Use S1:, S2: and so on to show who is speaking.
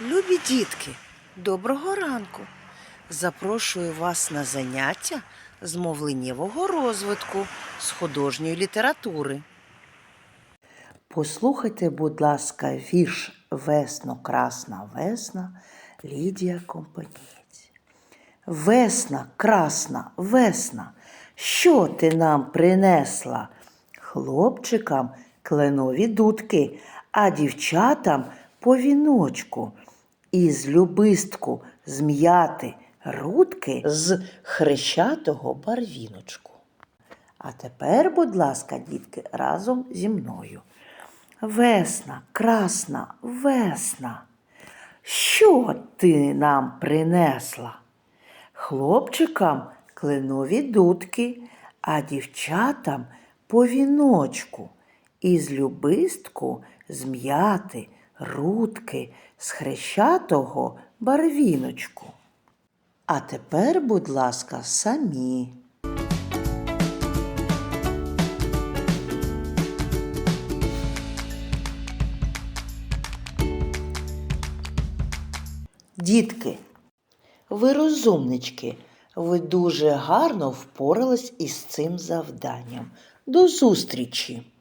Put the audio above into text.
S1: Любі дітки, доброго ранку! Запрошую вас на заняття з мовленнєвого розвитку з художньої літератури. Послухайте, будь ласка, вірш Весно, красна весна Лідія Компанієць. Весна, красна, весна, що ти нам принесла? Хлопчикам кленові дудки, а дівчатам по віночку. Із любистку зм'яти рудки з хрещатого барвіночку. А тепер, будь ласка, дітки, разом зі мною. Весна, красна, весна. Що ти нам принесла? Хлопчикам кленові дудки, а дівчатам по віночку. Із любистку зм'яти рудки з хрещатого барвіночку. А тепер, будь ласка, самі. Дітки, ви розумнички, ви дуже гарно впорались із цим завданням. До зустрічі!